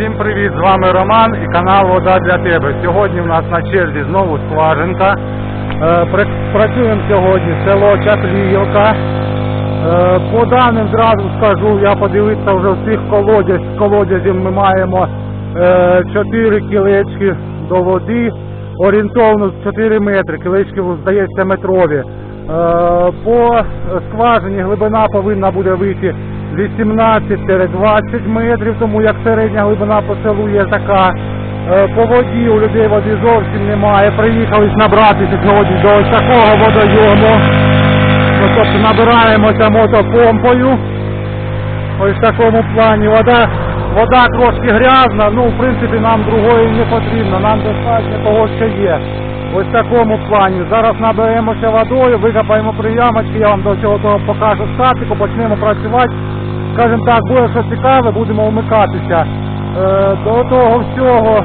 Всім привіт, з вами Роман і канал Вода для тебе. Сьогодні в нас на черзі знову скважинка. Е, Працюємо сьогодні село Чапліївка. Е, По даним зразу скажу, я подивився вже всіх колодязь. З колодязів ми маємо 4 кілечки до води, орієнтовно 4 метри, кілечки здається метрові. Е, По скважині глибина повинна буде вийти 18-20 метрів, тому як середня глибина по селу є така. Е, По воді у людей води зовсім немає. Приїхали набратися сьогодні до ось такого водойому. Ну, тобто набираємося мотопомпою. Ось в такому плані. Вода, вода трошки грязна, ну в принципі нам другої не потрібно, нам достатньо того, що є. Ось в такому плані. Зараз наберемося водою, викопаємо приямочки, я вам до цього того покажу статику, почнемо працювати. Скажімо так, буде що цікаве, будемо вмикатися. Е, до того всього,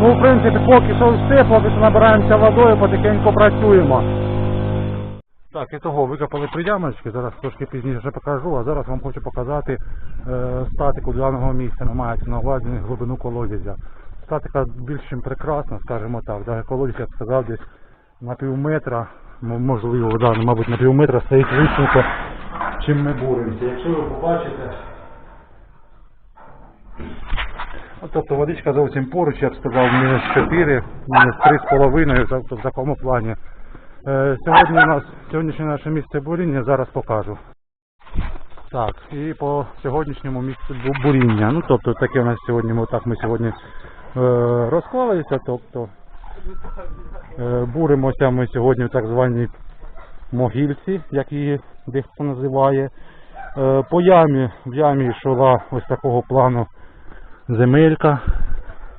ну в принципі, поки що все, поки що набираємося водою, потихеньку працюємо. Так, і того викопали приямочки, зараз трошки пізніше покажу, а зараз вам хочу показати е, статику даного місця, не мається на увазі глибину колодязя. Статика більш чим прекрасна, скажімо так. Да, колодязь, я б сказав, десь на пів метра, можливо, да, ну, мабуть, на пів метра стоїть висновка, чим ми боремося. Якщо ви побачите, Ну, тобто водичка зовсім поруч, я б сказав, мінус 4, мінус 3,5 в такому плані. Е, Сьогодні у нас сьогоднішнє наше місце буріння зараз покажу. Так, і по сьогоднішньому місцю буріння. Ну тобто таке у нас сьогодні, ми так ми сьогодні е, розклалися, тобто е, буримося ми сьогодні в так званій могильці, як її дехто називає. Е, по ямі, в ямі йшла ось такого плану земелька,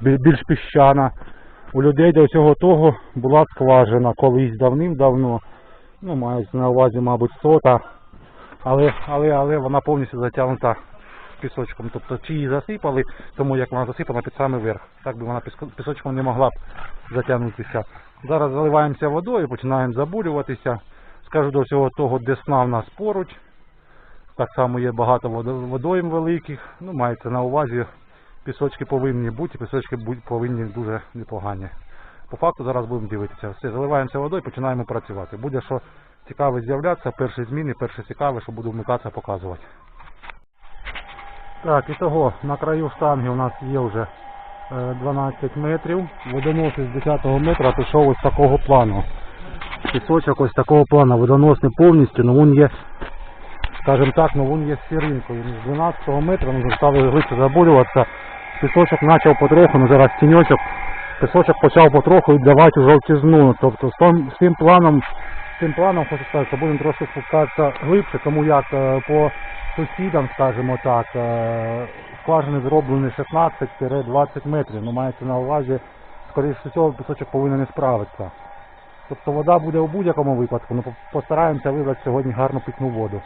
більш піщана. У людей до всього того була скважина колись давним-давно. Ну, мається на увазі, мабуть, сота. Але, але, але вона повністю затягнута пісочком. Тобто чи її засипали, тому як вона засипана під самий верх. Так би вона пісочком не могла б затягнутися. Зараз заливаємося водою, починаємо забурюватися. Скажу до всього того, десна в нас поруч. Так само є багато водойм великих. Ну, мається на увазі, пісочки повинні бути, пісочки повинні дуже непогані. По факту зараз будемо дивитися. Все, заливаємося водою, починаємо працювати. Буде що цікаве з'являтися, перші зміни, перше цікаве, що буду вмикатися, показувати. Так, і того, на краю штанги у нас є вже е, 12 метрів. Водонос із 10 метра пішов ось такого плану. Пісочок ось такого плану, водоносний повністю, ну він є скажімо так, ну він є сіринкою. З 12 метра ми стали глибше забурюватися. Пісочок почав потроху, ну зараз тіньочок, пісочок почав потроху віддавати у жовтизну. Тобто з тим, з тим планом, тим планом хочу сказати, що будемо трошки спускатися глибше, тому як е, по сусідам, скажімо так, е, скважини зроблені 16-20 метрів. Ну мається на увазі, скоріше всього, пісочок повинен не справитися. Тобто вода буде у будь-якому випадку, ну по- постараємося вибрати сьогодні гарну питну воду.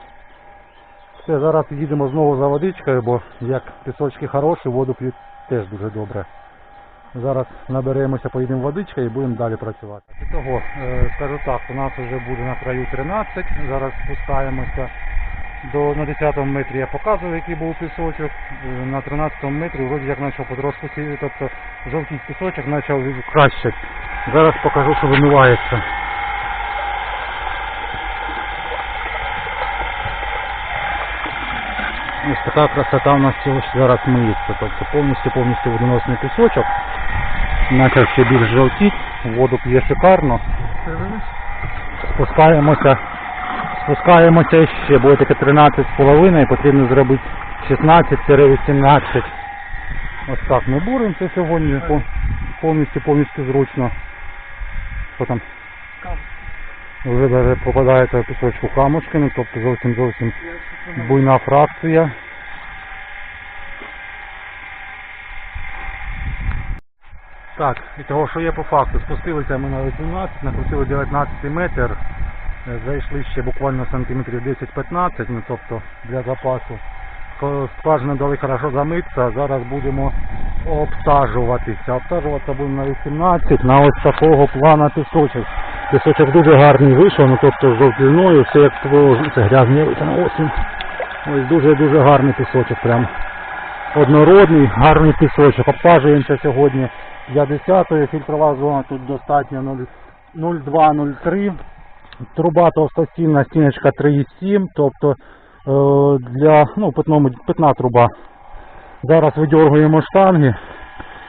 Все, зараз їдемо знову за водичкою, бо як пісочки хороші, воду п'ють теж дуже добре. Зараз наберемося, поїдемо водичкою і будемо далі працювати. Того, е, скажу так, у нас вже буде на краю 13, зараз спускаємося до на 10 метрі я показую, який був пісочок. Е, На 13 метрі вроді як почав потрошку сі- тобто жовтий пісочок почав кращати. Зараз покажу, що вимивається. Ось така красота у нас зараз миється. Тобто повністю повністю водоносний пісочок. Почав ще більш жовтіть, воду п'є шикарно. Спускаємося, спускаємося ще, буде таке 13,5 і потрібно зробити 16-18. Ось так ми буримося сьогодні повністю повністю зручно. Що там? Вже даже попадається в пісочку камушки, ну тобто зовсім зовсім буйна фракція. Так, і того, що є по факту, спустилися ми на 18, накрутили 19 метр, зайшли ще буквально сантиметрів 10-15, ну тобто для запасу. Скважину дали хорошо замитися, зараз будемо обсаджуватися. Обсаджуватися будемо на 18, на ось такого плана пісочок. Пісочок дуже гарний вийшов, ну тобто з жовтиною, все як це грязні на осінь. Ось дуже-дуже гарний пісочок прям. однородний, гарний пісочок. Обсаджуємося сьогодні 50-ї, фільтрова зона тут достатньо 0,2-0,3. Труба товстостінна, стіночка 3,7, тобто для ну, питному, питна труба. Зараз видергуємо штанги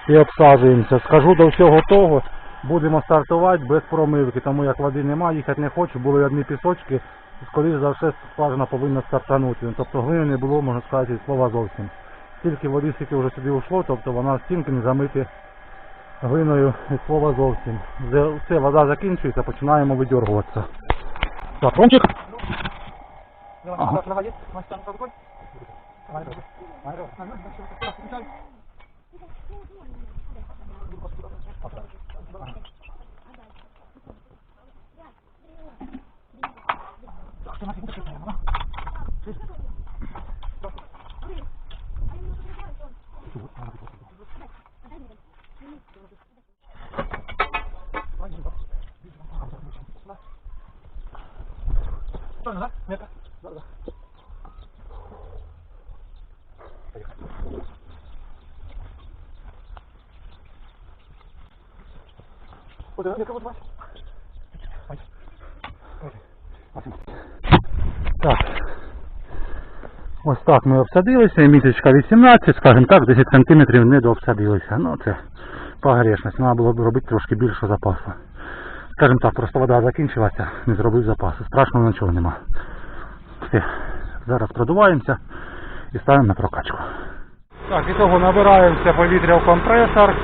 і обсаджуємося. Скажу до всього того, будемо стартувати без промивки, тому як води немає, їхати не хочу, були одні пісочки, скоріш за все скважина повинна стартанути. Ну, Тобто глини не було, можна сказати, слова зовсім. Стільки води, скільки вже сюди йшло, тобто вона стінки не замити глиною від слова зовсім. Все, вода закінчується, починаємо видергуватися. Так, Bueno, ¿verdad? Ромчик. Ага. Так. Ось так ми обсадилися, і міточка 18, скажімо так, 10 сантиметрів не дообсадилися. Ну це погрешність, треба було б робити трошки більше запасу. Скажімо так, просто вода закінчилася, не зробив запасу. Страшного нічого нема. Все, зараз продуваємося і ставимо на прокачку. Так, і того набираємося повітря в компресор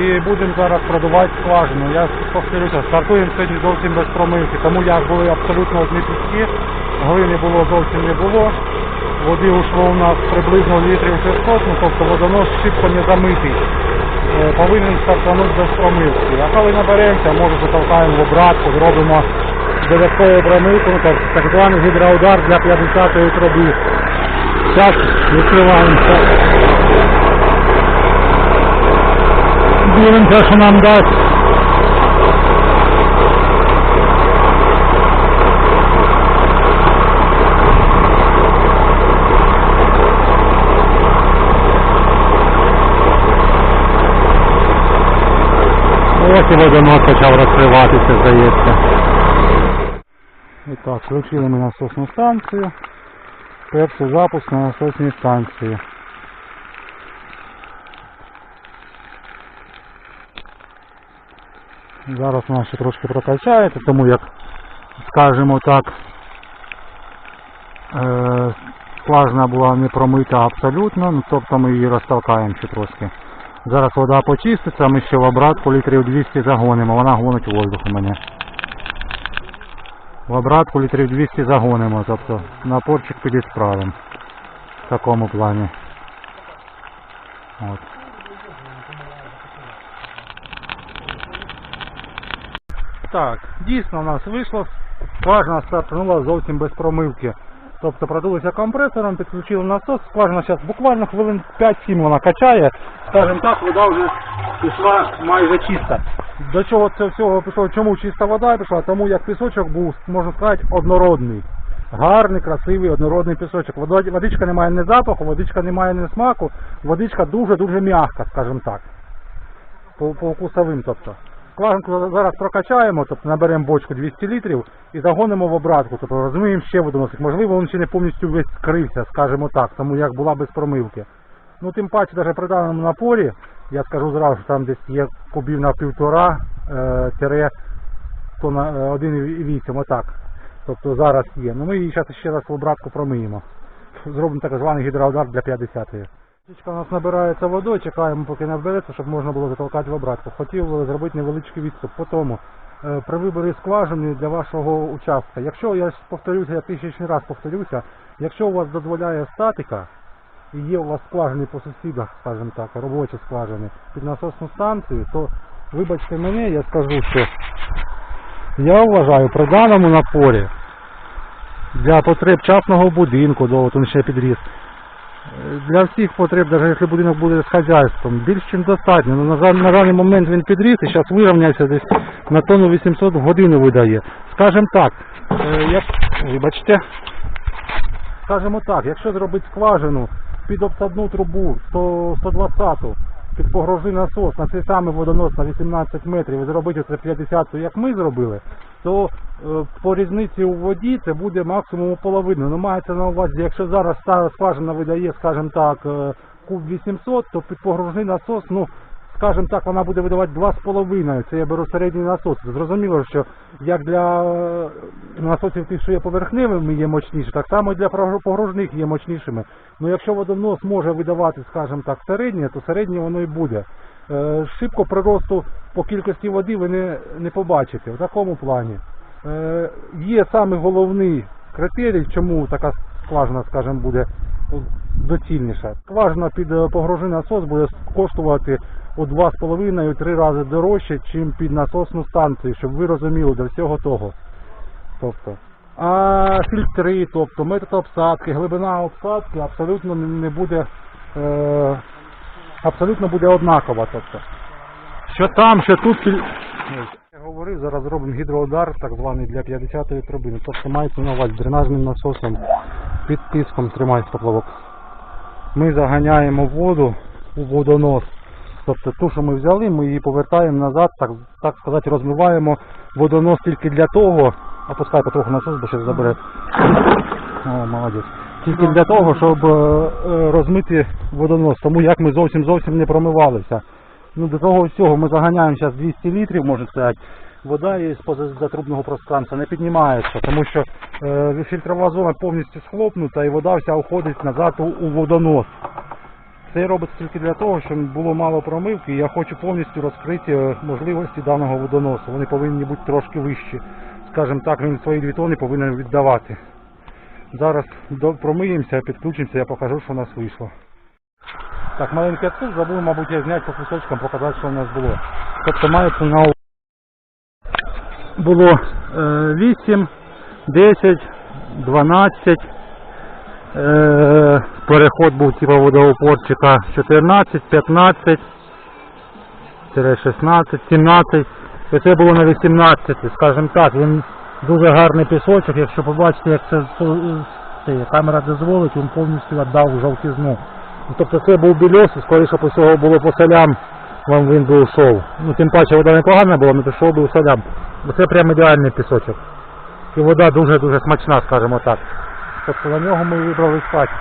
і будемо зараз продувати скважину. Я повторюся, стартуємо сьогодні зовсім без промивки, тому як були абсолютно одні піски, глини було зовсім не було. Води ушло у нас приблизно літрів 600, ну тобто водонос шибко не замитий. Е, Повинен стартанути без промивки. А коли наберемося, може затолкаємо в обратку, зробимо ну, так, так званий гідроудар для 50-ї труби. Зараз відкриваємося. Дивимося, що нам дасть. Ось і водонос почав розкриватися, здається. І так, включили ми насосну станцію. Перший запуск на насосній станції. Зараз вона ще трошки прокачається, тому як, скажімо так, е, скважина була не промита абсолютно, ну, тобто ми її розтолкаємо ще трошки. Зараз вода почиститься, ми ще в обратку літрів 200 загонимо, вона гонить воздух у мене. В обратку літрів 200 загонимо, тобто напорчик підісправимо в такому плані. От. Так, дійсно у нас вийшло, скважина стартанула зовсім без промивки. Тобто продулися компресором, підключили насос, скважина зараз буквально хвилин 5-7 вона качає, скажімо так, вода вже пішла майже чиста. До чого це всього пішло? Чому чиста вода пішла? Тому як пісочок був, можна сказати, однородний. Гарний, красивий, однородний пісочок. Водичка не має ні запаху, водичка не має ні смаку, водичка дуже-дуже м'яка, скажімо так. По, по вкусовим, тобто. Скважинку зараз прокачаємо, тобто наберемо бочку 200 літрів і загонимо в обратку. Тобто розуміємо, ще водоносик. Можливо, він ще не повністю весь скрився, скажімо так, тому як була без промивки. Ну тим паче, навіть при даному напорі, я скажу зразу, що там десь є кубів на півтора е, тире то на е, 1,8, отак. Тобто зараз є. Ну ми її зараз ще раз в обратку промиємо. Зробимо так званий гідроудар для 50-ї. Річка у нас набирається водою, чекаємо, поки набереться, щоб можна було затолкати в обратку. Хотів зробити невеличкий відступ. По тому, е, при виборі скважини для вашого участка, якщо я повторюся, я тисячний раз повторюся, якщо у вас дозволяє статика, і є у вас скважини по сусідах, скажімо так, робочі скважини під насосну станцію, то вибачте мене, я скажу, що я вважаю при даному напорі для потреб частного будинку, до він ще підріс, для всіх потреб, навіть якщо будинок буде з хазяйством, більш ніж достатньо. Ну, на, на даний момент він підріс і зараз вирівнявся десь на тонну 800 в годину видає. Скажем так, е, як, вибачте, скажімо так, якщо зробити скважину під обсадну трубу 120-ту, під погрожний насос на цей самий водонос на 18 метрів і зробити це 50-ту, як ми зробили, то е, по різниці у воді це буде максимум половина. Ну мається на увазі, якщо зараз скважина видає, скажімо так, е, куб 800, то під погружний насос, ну, скажімо так, вона буде видавати 2,5. Це я беру середній насос. Зрозуміло, що як для е, насосів тих, що є поверхневими, є мощніші, так само і для погружних є мощнішими. Ну якщо водонос може видавати, скажімо так, середнє, то середнє воно і буде. Е, Шибко приросту по кількості води ви не, не побачите в такому плані. Е, Є саме головний критерій, чому така скважина, скажімо, буде доцільніша. Скважина під погружний насос буде коштувати у 2,5-3 рази дорожче, ніж під насосну станцію, щоб ви розуміли до всього того. Тобто, а фільтри, тобто метод обсадки, глибина обсадки абсолютно не буде е, абсолютно буде однакова. Тобто, що там, що тут. Я говорив, зараз зробимо гідроудар, так званий для 50-ї трубини. Тобто мається на увазі дренажним насосом під тиском тримай поплавок. Ми заганяємо воду у водонос. Тобто ту, що ми взяли, ми її повертаємо назад, так, так сказати, розмиваємо водонос тільки для того, опускай потроху насос, бо ще забере. О, молодець. Тільки для того, щоб е, розмити водонос. Тому як ми зовсім зовсім не промивалися. Ну, до того всього ми заганяємо зараз 200 літрів, може сказати. Вода із затрубного пространства не піднімається, тому що е, фільтрова зона повністю схлопнута і вода вся уходить назад у, у водонос. Це робиться тільки для того, щоб було мало промивки, я хочу повністю розкрити е, можливості даного водоносу. Вони повинні бути трошки вищі. Скажімо так, він свої дві тони повинен віддавати. Зараз промиємося, підключимося, я покажу, що у нас вийшло. Так, маленький отсуд, забув, мабуть, я зняти по кусочкам, показати, що в нас було. Тобто мається на увазі було е, 8, 10, 12, е, переход був типу водоупорчика 14, 15, 16, 17. І це було на 18, скажімо так, він дуже гарний пісочок, якщо побачите, як це, це камера дозволить, він повністю віддав жовтизну. Ну, Тобто це був більос, і скоріше по всього було по солям, вам він би ушов. Ну тим паче вода непогана була, але пішов би у солям. Це прям ідеальний пісочок. І вода дуже-дуже смачна, скажімо так. Тобто на нього ми вибрали спати.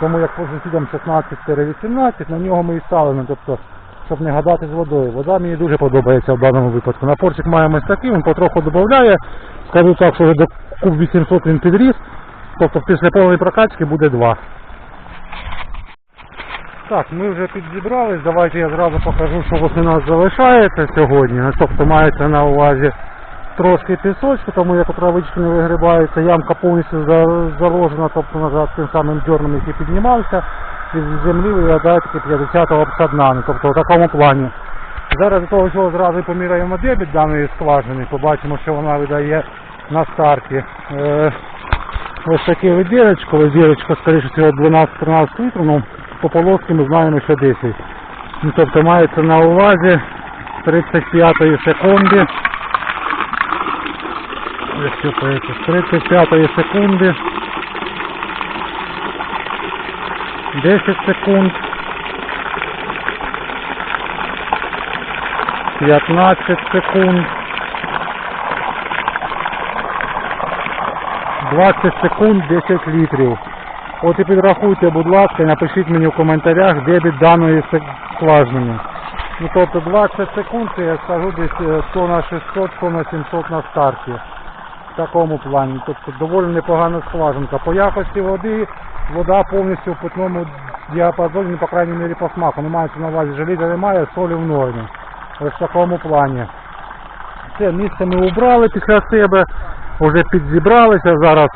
Тому як по сусідам 16-18, на нього ми і стали. Ну, тобто, щоб не гадати з водою. Вода мені дуже подобається в даному випадку. Напорчик маємо ось такий, він потроху додає. Скажу так, що вже до куб 800 він підріс. Тобто після повної прокачки буде 2. Так, ми вже підзібрались. Давайте я зразу покажу, що у нас залишається сьогодні. Тобто мається на увазі трошки пісочку, тому як травички не вигрібаються, ямка повністю заложена, тобто назад тим самим дьорном, який піднімався, із землі виглядає таки 50-го обсадна, тобто в такому плані. Зараз до того всього зразу поміряємо дебіт даної скважини, побачимо, що вона видає на старті. Е, ось таке видірочко, видірочко, скоріше всього 12-13 літрів, ну по полоски ми знаємо, що 10. Ну, тобто мається на увазі 35 секунди. Якщо поїхати, з 35 секунди. 10 секунд. 15 секунд. 20 секунд 10 літрів. От і підрахуйте, будь ласка, напишіть мені в коментарях дебіт даної скважини. Ну тобто 20 секунд, я скажу десь е, 100 на 600, 100 на 700 на старті. В такому плані. Тобто доволі непогана скважинка. По якості води вода повністю в питному діапазоні, ну, по крайній мірі по смаку. Не мається на увазі желіза немає, солі в нормі. Ось в такому плані. Це місце ми убрали після себе, вже підзібралися зараз.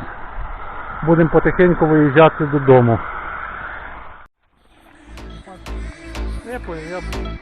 Будемо потихеньку виїжджати додому. Понял, я